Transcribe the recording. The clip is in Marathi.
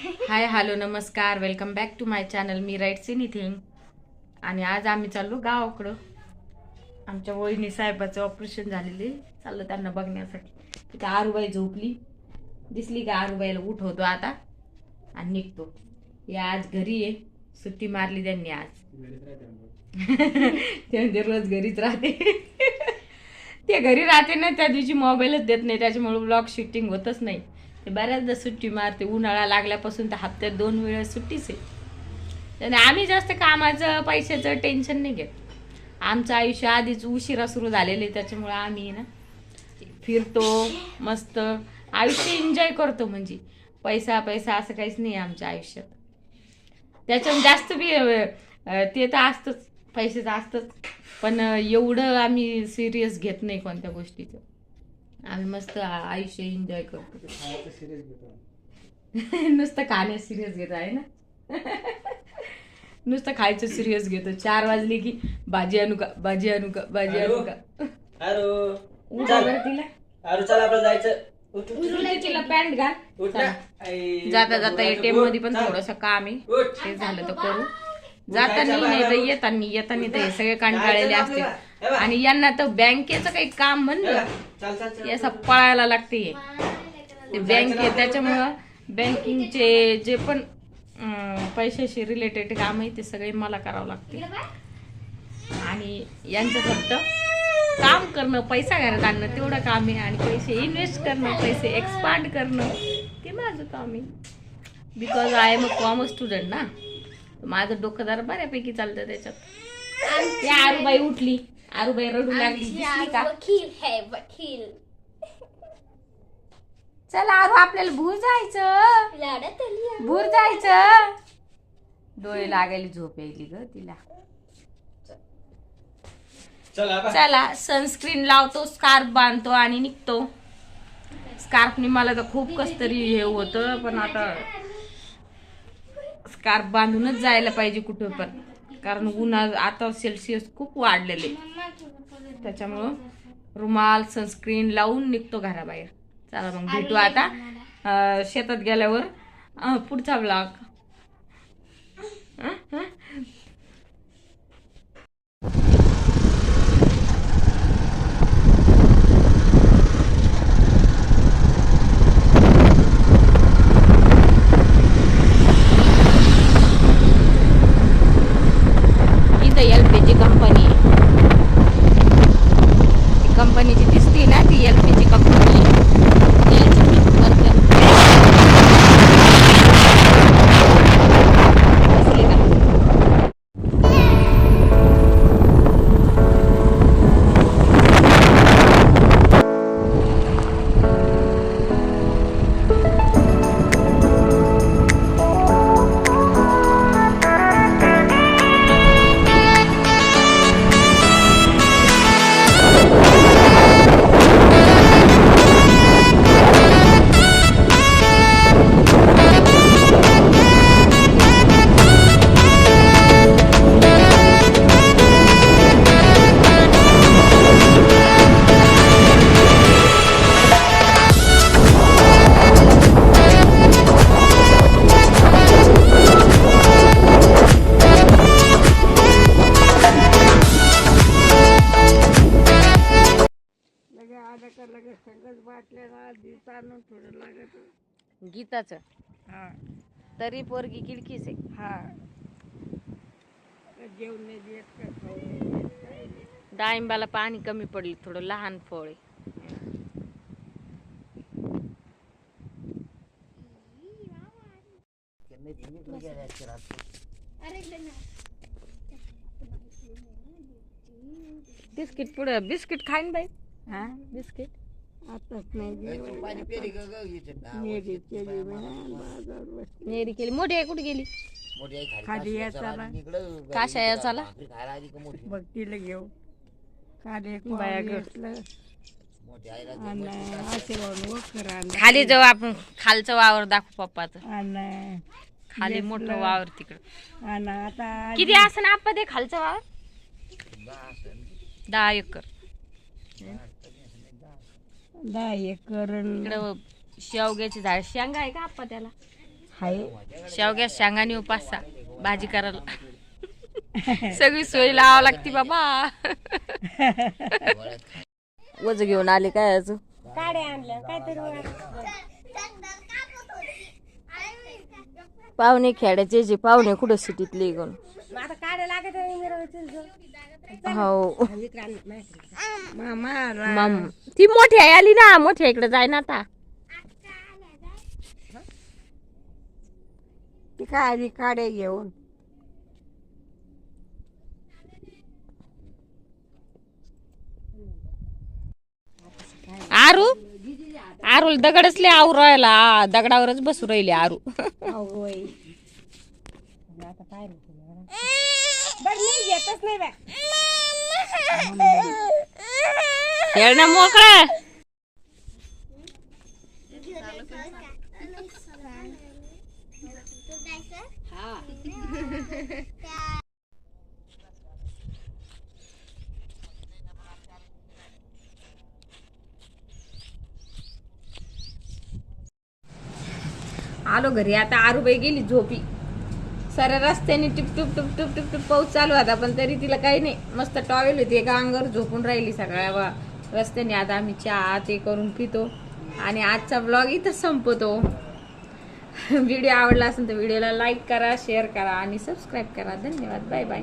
हाय हॅलो नमस्कार. Welcome back to my channel me writes anything आणि आज आम्ही चाललो गावाकडं. आमच्या वहिनी साहेबाचं ऑपरेशन झालेले. चाललं त्यांना बघण्यासाठी. तिथं आरुबाई झोपली. दिसली का आरुबाईला उठवतो आता. आणि निघतो. या आज घरी आहे. सुट्टी मारली त्यांनी आज. ते म्हणजे रोज घरीच राहते. ते घरी राहते ना त्या दिवशी मोबाईलच देत नाही. त्याच्यामुळे ब्लॉग शूटिंग होतच नाही. ते बऱ्याचदा सुट्टी मारते उन्हाळा लागल्यापासून तर हप्त्यात दोन वेळा सुट्टीच आहे. आणि आम्ही जास्त कामाचं पैशाचं टेन्शन नाही घेत. आमचं आयुष्य आधीच उशिरा सुरू झालेलं आहे त्याच्यामुळे आम्ही ना फिरतो मस्त. आयुष्य एन्जॉय करतो म्हणजे. पैसा पैसा असं काहीच नाही आहे आमच्या आयुष्यात. त्याच्यामुळे जास्त बी ते तर असतंच पैशाचं असतंच. पण एवढं आम्ही सिरियस घेत नाही कोणत्या गोष्टीचं. आम्ही मस्त आयुष्य एन्जॉय करतो. नुसतं खाण्यात सिरियस घेतो आहे ना? नुसतं खायचं सिरियस घेतो. चार वाजले की भाजी आणू का? भाजी आणू का? भाजी आणू का? हॅलो? उठा बरं तिला. अरे चल आपलं जायचं. तिला पॅन्ट घाल. जाता जाता उठ, एटीएममध्ये पण. थोडस काम आहे. उठ. ते झालं तर करू. जाताना नाही तर येताना येताना तर हे सगळे कंटाळलेले असते आणि यांना तर बँकेचं काही काम म्हणलं. असं पळायला लागते बँके त्याच्यामुळं बँकिंगचे जे पण पैशाशी रिलेटेड काम आहे ते सगळे मला करावं लागते. आणि यांचं फक्त काम करणं पैसा घरात आणणं तेवढं काम आहे. आणि पैसे इन्व्हेस्ट करणं पैसे एक्सपांड करणं ते माझं काम आहे. Because I am a commerce student ना. माझं डोकं जरा बऱ्यापैकी चालतं त्याच्यात. आरुबाई उठली. आरुबाई रडू लागली दिसली का? वकील है वकील. चला आरू आपल्याला भूर जायचं. आली आहे. भूर जायचं. डोळे लागायला झोप यायली ग तिला. चला सनस्क्रीन लावतो स्कार्फ बांधतो आणि निघतो. स्कार्फने मला तर खूप कस तरी हे होतं पण आता स्कार्फ बांधूनच जायला पाहिजे कुठं पण. कारण उन्हा आता सेल्सिअस खूप वाढलेले त्याच्यामुळं रुमाल सनस्क्रीन लावून निघतो घराबाहेर. चला मग भेटू आता. शेतात गेल्यावर पुढचा ब्लॉग इथं एल पी जी कंपनी कंपनीची दिसती ना ती एल पी गीताचं? तरी पोरगी किडकीच आहे. हा. जेवण नाही देत का खाऊ? नाही देत, काही नाही. डाळिंबाला पाणी कमी पडली थोडं लहान फळ आहे. बिस्किट पुढं बिस्किट खाईन बाई. हा? बिस्किट? आताच नाही जेवण. नेरी केली. नेरी मोठी आहे कुठे गेली? खाली काशा याचाला बघ तिला घेऊ. खाली एक बाया. आणि वखर आणलं. खाली जाऊ आपण. खालचं वावर दाखवू पप्पाचं. आणि. खाली मोठं वावर तिकडं. आणि आता किती असं ना आपण ते खालचं वावर? दहा एकर. दहा एकर आणि इकडं शेवग्याची झाड. शेंगा आहे का आप्पा त्याला? हाय. शेवग्या शेंगाने उपासा. भाजी करायला. सगळी सोय लावा लागती बाबा. वज घेऊन आले काय अजून? काड्या आणलं काहीतरी पाहुणे खेड्याचे जे पाहुणे कुठं सिटीतले घेऊन आता काड्या लागत हो. मामा ती मोठी आई आली ना. मोठ्या इकडे जाय ना आता. ती काय आली? काड्या घेऊन. आरू? आरू दगडच लय आऊ राहिला. दगडावरच बसू राहिले आरू. आता काय? बरं मी घेतच नाही बाय खेळणं मोकळा. आलो घरी आता आरुबाई गेली झोपी. साऱ्या रस्त्याने टिप टिप टिप टिप टिप टिप पाऊस चालू होता पण तरी तिला काही नाही. मस्त टॉवेल होती एका अंगावर झोपून राहिली सगळ्या वा रस्त्याने. आता आम्ही चहा ते करून पितो. आणि आजचा ब्लॉग इथं संपतो. व्हिडिओ आवडला असेल तर व्हिडिओला लाईक करा शेअर करा आणि सबस्क्राईब करा. धन्यवाद. Bye bye